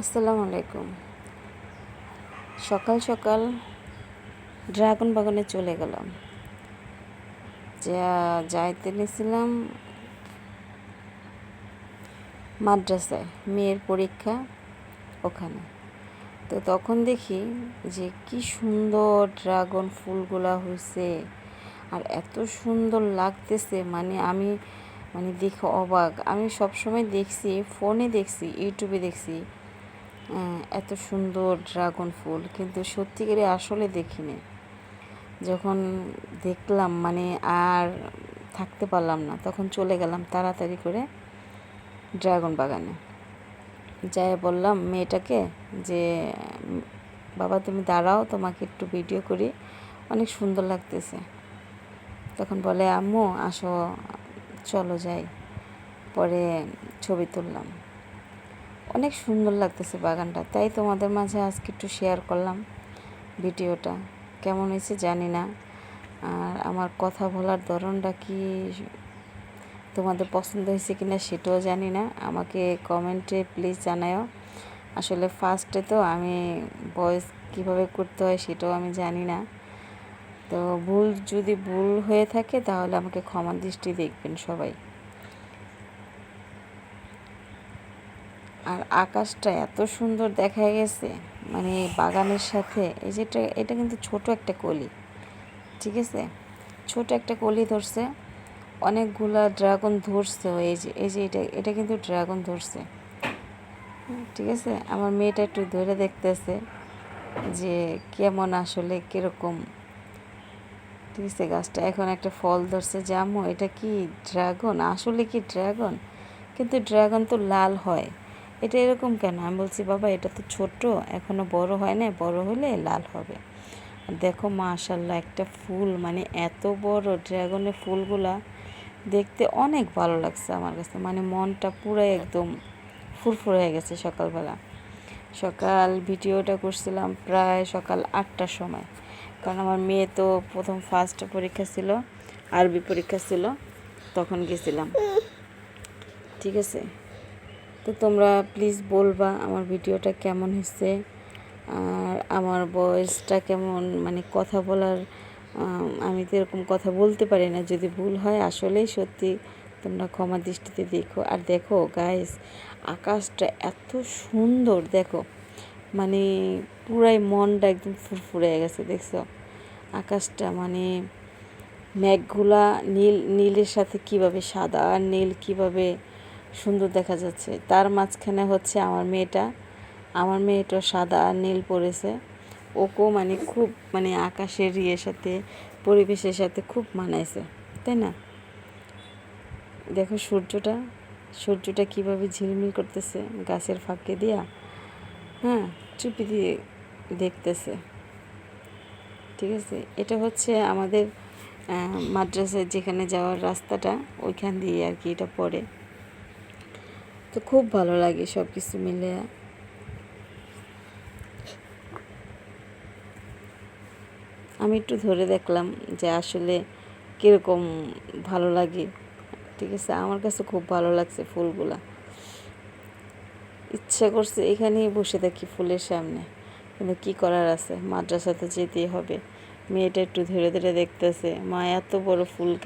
আসসালামু আলাইকুম। সকাল সকাল ড্রাগন বাগানে চলে গেলাম। যা যাইতে নিয়েছিলাম মাদ্রাসায়, মেয়ের পরীক্ষা ওখানে। তো তখন দেখি যে কি সুন্দর ড্রাগন ফুলগুলা হয়েছে আর এত সুন্দর লাগতেছে মানে আমি মানে দেখে অবাক। আমি সবসময় দেখছি, ফোনে দেখছি, ইউটিউবে দেখছি এত সুন্দর ড্রাগন ফুল, কিন্তু সত্যিকারে আসলে দেখিনি। যখন দেখলাম মানে আর থাকতে পারলাম না, তখন চলে গেলাম তাড়াতাড়ি করে ড্রাগন বাগানে। যাই বললাম, মেয়েটাকে যে, বাবা তুমি দাঁড়াও, তোমাকে একটু ভিডিও করি, অনেক সুন্দর লাগতেছে। তখন বলে, আম্মু, আসো, চলো যাই। পরে ছবি তুললাম। অনেক সুন্দর লাগতেছে বাগানটা। তাই তোমাদের মাঝে আজকে একটু শেয়ার করলাম ভিডিওটা। কেমন হয়েছে জানি না। আর আমার কথা বলার ধরনটা কি তোমাদের পছন্দ হয়েছে কিনা সেটাও জানি না। আমাকে কমেন্টে প্লিজ জানাও আসলে ফার্স্টে তো আমি ভয়েস কীভাবে করতে হয় সেটাও আমি জানি না। তো ভুল, যদি ভুল হয়ে থাকে তাহলে আমাকে ক্ষমা দৃষ্টি দেখবেন সবাই। আর আকাশটা এত সুন্দর দেখা গেছে মানে বাগানের সাথে। এই যেটা এটা কিন্তু ছোট একটা কলি, ঠিক আছে? ছোট একটা কলি ধরছে, অনেকগুলা ড্রাগন ধরছে এই যে এই যে এটা এটা কিন্তু ড্রাগন ধরছে। ঠিক আছে? আমার মেয়েটা একটু ধরে দেখতেছে যে কেমন আসলে, কীরকম। ঠিক আছে, গাছটা এখন একটা ফল ধরছে জামু এটা কি ড্রাগন? আসলে কি ড্রাগন? কিন্তু ড্রাগন তো লাল হয়। এটা এরকম কেন? আমি বলছি, বাবা, এটা তো ছোট, এখনও বড় হয় না বড় হলে লাল হবে। দেখো মাশাল্লাহ একটা ফুল মানে এত বড় ড্রাগনের ফুলগুলা দেখতে অনেক ভালো লাগছে আমার কাছে। মানে মনটা পুরো একদম ফুরফুর হয়ে গেছে সকালবেলা। সকাল ভিডিওটা করছিলাম প্রায় সকাল আটটার সময়। কারণ আমার মেয়ে তো প্রথম ফার্স্ট পরীক্ষা ছিল, আরবি পরীক্ষা ছিল, তখন গেছিলাম। ঠিক আছে? তো তোমরা প্লিজ বলবা আমার ভিডিওটা কেমন হয়েছে আর আমার বয়সটা কেমন? মানে কথা বলার, আমি তো এরকম কথা বলতে পারি না। যদি ভুল হয় আসলেই সত্যি তোমরা ক্ষমা দৃষ্টিতে দেখো। আর দেখো গাইস আকাশটা এত সুন্দর দেখো। মানে পুরাই মনটা একদম ফুরফুরে গেছে, দেখছ? আকাশটা মানে মেঘগুলা নীল, নীলের সাথে কীভাবে সাদা আর নীল কীভাবে সুন্দর দেখা যাচ্ছে। তার মাঝখানে হচ্ছে আমার মেয়েটা। আমার মেয়েটা সাদা আর নীল পরেছে। ওকেও মানে খুব মানে আকাশের ইয়ের সাথে, পরিবেশের সাথে খুব মানাইছে, তাই না? দেখো সূর্যটা সূর্যটা কীভাবে ঝিলমিল করতেছে গাছের ফাঁকে দিয়া হ্যাঁ চুপি দিয়ে দেখতেছে। ঠিক আছে? এটা হচ্ছে আমাদের মাদ্রাসায় যেখানে যাওয়ার রাস্তাটা, ওইখান দিয়ে আর কি এটা পড়ে। তো খুব ভালো লাগে সব কিছু মিলে। আমি একটু ধরে দেখলাম যে আসলে কীরকম ভালো লাগে। ঠিক আছে, আমার কাছে খুব ভালো লাগছে ফুলগুলা। ইচ্ছা করছে এখানেই বসে থাকি ফুলের সামনে। কিন্তু কি করার আছে? মাদ্রাসাতে যেতেই হবে। মেয়েটা একটু ধীরে ধীরে দেখতেছে, মা, এত বড় ফুল